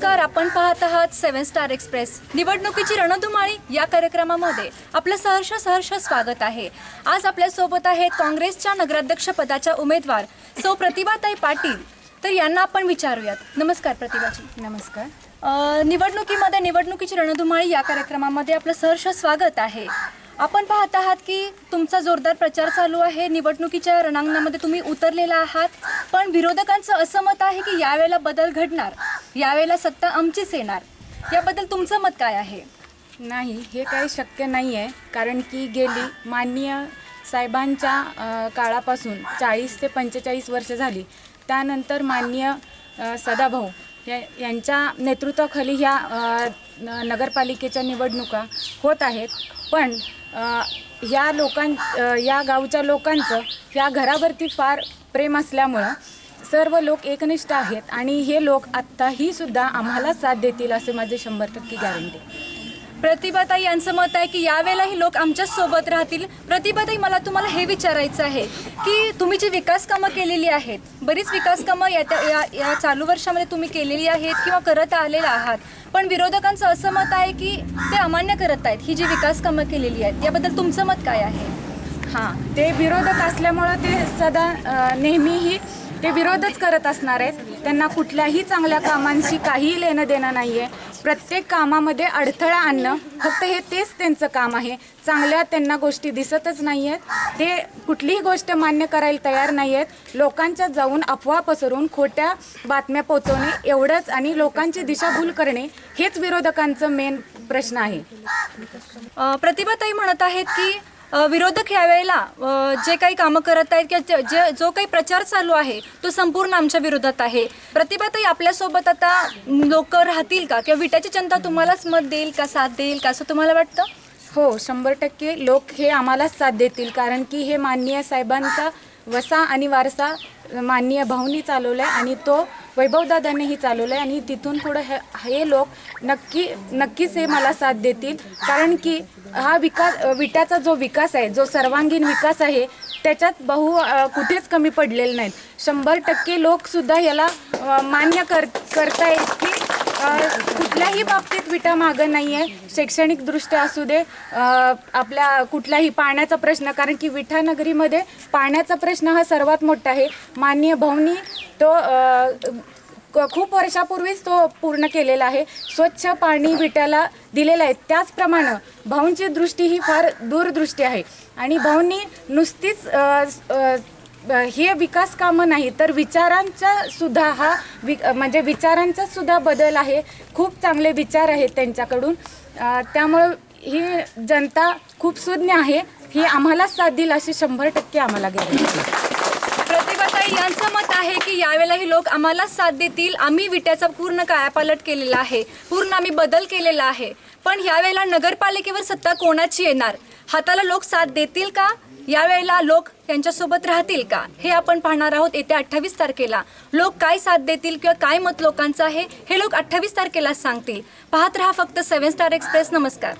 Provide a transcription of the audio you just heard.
आपण पाहत आहात सेवन स्टार एक्सप्रेस. निवडणुकीची रणधुमाळी या कार्यक्रमामध्ये आपलं सहर्ष सहर्ष स्वागत आहे. आज आपल्यासोबत आहेत काँग्रेसच्या नगराध्यक्ष पदाच्या उमेदवार सौ प्रतिभाताई पाटील. तर यांना आपण विचारूयात. नमस्कार प्रतिभाजी. नमस्कार. अ, निवडणुकीमध्ये निवडणुकीची रणधुमाळी या कार्यक्रमामध्ये आपलं सहर्ष स्वागत आहे. आपण पाहत आहात की तुमचा जोरदार प्रचार चालू आहे. निवडणुकीच्या रणांगणामध्ये तुम्ही उतरलेला आहात. पण विरोधकांचं असं मत आहे की यावेळेला बदल घडणार. यावेळेला सत्ता आमचीच येणार. याबद्दल तुमचं मत काय आहे? नाही हे काही शक्य नाही आहे कारण की गेली माननीय साहेबांच्या अ, काळापासून चाळीस ते पंचेचाळीस वर्ष झाली. त्यानंतर माननीय अ, सदाभाऊ या यांच्या नेतृत्वाखाली ह्या अ, न- नगरपालिकेच्या निवडणुका होत आहेत. पण अ, ह्या लोकां अ, या गावच्या लोकांचं ह्या घरावरती फार प्रेम असल्यामुळं सर्व लोक एकनिष्ठ आहेत आणि हे लोक आत्ताही सुद्धा आम्हाला साथ देतील असे माझे शंभर टक्के गॅरंटी प्रतिभाताई यांचं मत आहे की यावेळेलाही लोक आमच्याच सोबत राहतील. प्रतिभाताई मला तुम्हाला हे विचारायचं आहे की तुम्ही जी विकास कामं केलेली आहेत बरीच विकास कामं येत्या या या चालू वर्षामध्ये तुम्ही केलेली आहेत किंवा करत आलेला आहात. पण विरोधकांचं असं मत आहे की ते अमान्य करत आहेत ही जी विकास कामं केलेली आहेत याबद्दल तुमचं मत काय आहे? हां ते विरोधक असल्यामुळं ते सदा नेहमीही ते विरोधच करत असणार आहेत. त्यांना कुठल्याही चांगल्या कामांशी काहीही लेणं देणं नाही आहे प्रत्येक कामामध्ये अडथळा आणणं फक्त हे तेच त्यांचं काम आहे. चांगल्या त्यांना गोष्टी दिसतच नाही आहेत ते कुठलीही गोष्ट मान्य करायला तयार नाही आहेत लोकांच्या जाऊन अफवा पसरून खोट्या बातम्या पोचवणे एवढंच आणि लोकांची दिशाभूल करणे हेच विरोधकांचं मेन प्रश्न आहे. प्रतिभाताई म्हणत आहेत की विरोधक यावेळेला जे काही कामं करत आहेत किंवा जे- जे जो काही प्रचार चालू आहे तो संपूर्ण आमच्या विरोधात आहे. प्रतिभाताई आपल्यासोबत आता लोक राहतील का? किंवा विट्याची जनता तुम्हालाच मत देईल का साथ देईल का असं तुम्हाला वाटतं? हो शंभर टक्के लोक हे आम्हालाच साथ देतील कारण की हे माननीय साहेबांचा वसा आणि वारसा माननीय भाऊनी चालवला आहे आणि तो वैभवदादांनीही चालवलं आहे आणि तिथून पुढं हे हे लोक नक्की नक्कीच हे मला साथ देतील. कारण की हा विकास विट्याचा जो विकास आहे जो सर्वांगीण विकास आहे त्याच्यात बहु कुठेच कमी पडलेले नाहीत. शंभर टक्के लोकसुद्धा याला मान्य कर करतायत की कुठल्याही बाबतीत विटा मागं नाही आहे शैक्षणिकदृष्ट्या असू दे अ, आपल्या कुठलाही पाण्याचा प्रश्न कारण की विठा नगरीमध्ये पाण्याचा प्रश्न हा सर्वात मोठा आहे. माननीय भाऊनी तो अ, क- खूप वर्षापूर्वीच तो पूर्ण केलेला आहे. स्वच्छ पाणी विट्याला दिलेलं आहे. त्याचप्रमाणे भाऊंची दृष्टी ही फार दूरदृष्टी आहे. आणि भाऊंनी नुसतीच अ, स- अ, हे विकास कामं नाही तर विचारांचा सुद्धा हा वि म्हणजे विचारांचा सुद्धा बदल आहे. खूप चांगले विचार आहेत त्यांच्याकडून. त्यामुळं ही जनता खूप सुज्ञ आहे. ही आम्हाला साथ देईल अशी शंभर टक्के आम्हाला गॅरंटी प्रतिभाताई यांचं मत आहे की यावेळेलाही लोक आम्हाला साथ देतील. आम्ही विट्याचा पूर्ण कायापालट केलेला आहे. पूर्ण आम्ही बदल केलेला आहे. पण यावेळेला नगरपालिकेवर सत्ता कोणाची येणार? हाताला लोक साथ देतील का? यावेळेला लोक यांच्यासोबत राहतील का? हे आपण पाहणार आहोत येत्या अठ्ठावीस तारखेला. लोक काय साथ देतील किंवा काय मत लोकांचं आहे हे लोक अठ्ठावीस तारखेला सांगतील. पाहत राहा फक्त सेव्हन स्टार एक्सप्रेस. नमस्कार.